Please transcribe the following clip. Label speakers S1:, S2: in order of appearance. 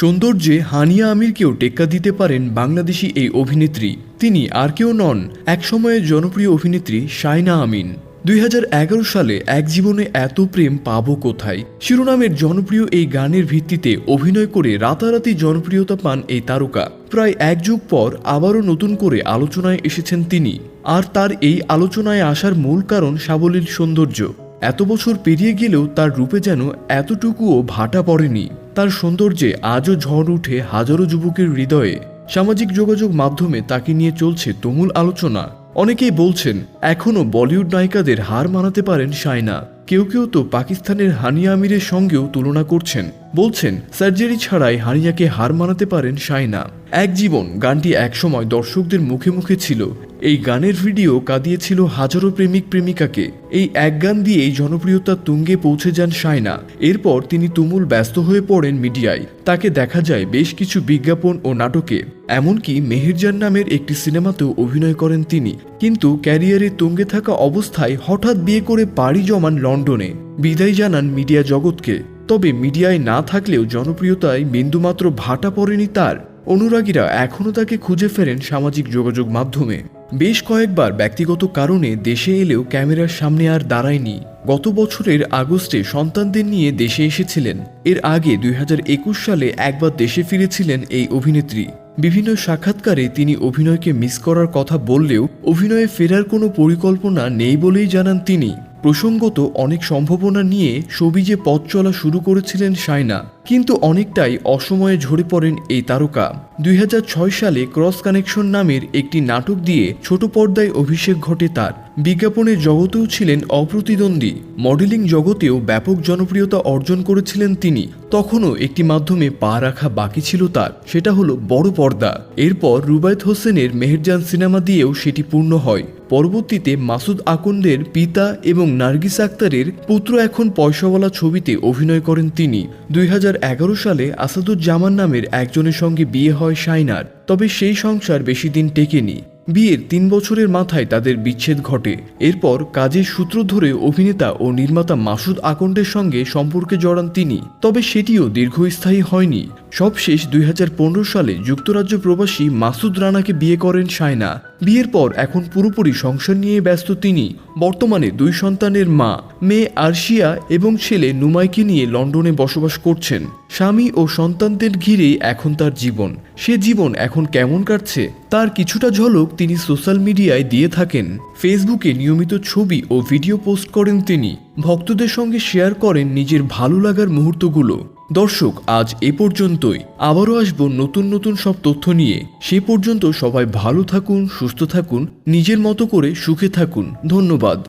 S1: সৌন্দর্যে হানিয়া আমিরকেও টেক্কা দিতে পারেন বাংলাদেশি এই অভিনেত্রী। তিনি আর কেউ নন, একসময়ের জনপ্রিয় অভিনেত্রী শাইনা আমিন। দুই হাজার এগারো সালে এক জীবনে এত প্রেম পাবো কোথায়? শিরোনামের জনপ্রিয় এই গানের ভিত্তিতে অভিনয় করে রাতারাতি জনপ্রিয়তা পান এই তারকা। প্রায় এক যুগ পর আবারও নতুন করে আলোচনায় এসেছেন তিনি। আর তার এই আলোচনায় আসার মূল কারণ সাবলীল সৌন্দর্য। এত বছর পেরিয়ে গেলেও তার রূপে যেন এতটুকুও ভাটা পড়েনি। তার সৌন্দর্যে আজও ঝড় উঠে হাজারো যুবকের হৃদয়ে সামাজিক যোগাযোগ মাধ্যমে তাকে নিয়ে চলছে তুমুল আলোচনা। অনেকেই বলছেন, এখনও বলিউড নায়িকাদের হার মানাতে পারেন শায়না। কেউ কেউ তো পাকিস্তানের হানিয়া আমিরের সঙ্গেও তুলনা করছেন। বলছেন, সার্জারি ছাড়াই হানিয়াকে হার মানাতে পারেন শায়না এক জীবন, গানটি একসময় দর্শকদের মুখে মুখে ছিল। এই গানের ভিডিও কাঁদিয়েছিল হাজারো প্রেমিক প্রেমিকাকে। এই এক গান দিয়েই জনপ্রিয়তা তুঙ্গে পৌঁছে যান শায়না এরপর তিনি তুমুল ব্যস্ত হয়ে পড়েন মিডিয়ায়। তাকে দেখা যায় বেশ কিছু বিজ্ঞাপন ও নাটকে। এমনকি মেহেরজান নামের একটি সিনেমাতেও অভিনয় করেন তিনি। কিন্তু ক্যারিয়ারে তুঙ্গে থাকা অবস্থায় হঠাৎ বিয়ে করে পাড়ি জমান লন্ডনে। বিদায় জানান মিডিয়া জগৎকে। তবে মিডিয়ায় না থাকলেও জনপ্রিয়তায় বিন্দুমাত্র ভাটা পড়েনি তার। অনুরাগীরা এখনও তাকে খুঁজে ফেরেন সামাজিক যোগাযোগ মাধ্যমে। বেশ কয়েকবার ব্যক্তিগত কারণে দেশে এলেও ক্যামেরার সামনে আর দাঁড়ায়নি। গত বছরের আগস্টে সন্তানদের নিয়ে দেশে এসেছিলেন। এর আগে দুই হাজার একুশ সালে একবার দেশে ফিরেছিলেন এই অভিনেত্রী। বিভিন্ন সাক্ষাৎকারে তিনি অভিনয়কে মিস করার কথা বললেও অভিনয়ে ফেরার কোনো পরিকল্পনা নেই বলেই জানান তিনি। প্রসঙ্গত, অনেক সম্ভাবনা নিয়ে সবিজে পথ চলা শুরু করেছিলেন সাইনা কিন্তু অনেকটাই অসময়ে ঝরে পড়েন এই তারকা। দুই হাজার ছয় সালে ক্রস কানেকশন নামের একটি নাটক দিয়ে ছোট পর্দায় অভিষেক ঘটে তার। বিজ্ঞাপনের জগতেও ছিলেন অপ্রতিদ্বন্দ্বী। মডেলিং জগতেও ব্যাপক জনপ্রিয়তা অর্জন করেছিলেন তিনি। তখনও একটি মাধ্যমে পা রাখা বাকি ছিল তার, সেটা হলো বড় পর্দা। এরপর রুবায়ত হোসেনের মেহেরজান সিনেমা দিয়েও সেটি পূর্ণ হয়। পরবর্তীতে মাসুদ আকন্দের পিতা এবং নার্গিস আক্তারের পুত্র এখন পয়সাওয়ালা ছবিতে অভিনয় করেন তিনি। দুই হাজার এগারো সালে আসাদুজ্জামান নামের একজনের সঙ্গে বিয়ে হয় সাইনার তবে সেই সংসার বেশি দিন টেকেনি। বিয়ের তিন বছরের মাথায় তাদের বিচ্ছেদ ঘটে। এরপর কাজের সূত্র ধরে অভিনেতা ও নির্মাতা মাসুদ আকন্দের সঙ্গে সম্পর্কে জড়ান তিনি, তবে সেটিও দীর্ঘস্থায়ী হয়নি। সবশেষ দুই হাজার পনেরো সালে যুক্তরাজ্য প্রবাসী মাসুদ রানাকে বিয়ে করেন শায়না বিয়ের পর এখন পুরোপুরি সংসার নিয়ে ব্যস্ত তিনি। বর্তমানে দুই সন্তানের মা, মেয়ে আরশিয়া এবং ছেলে নুমাইকে নিয়ে লন্ডনে বসবাস করছেন। স্বামী ও সন্তানদের ঘিরেই এখন তার জীবন। সে জীবন এখন কেমন কাটছে, তার কিছুটা ঝলক তিনি সোশ্যাল মিডিয়ায় দিয়ে থাকেন। ফেসবুকে নিয়মিত ছবি ও ভিডিও পোস্ট করেন তিনি। ভক্তদের সঙ্গে শেয়ার করেন নিজের ভালো লাগার মুহূর্তগুলো। দর্শক, আজ এ পর্যন্তই। আবারও আসব নতুন নতুন সব তথ্য নিয়ে। সে পর্যন্ত সবাই ভালো থাকুন, সুস্থ থাকুন, নিজের মতো করে সুখে থাকুন। ধন্যবাদ।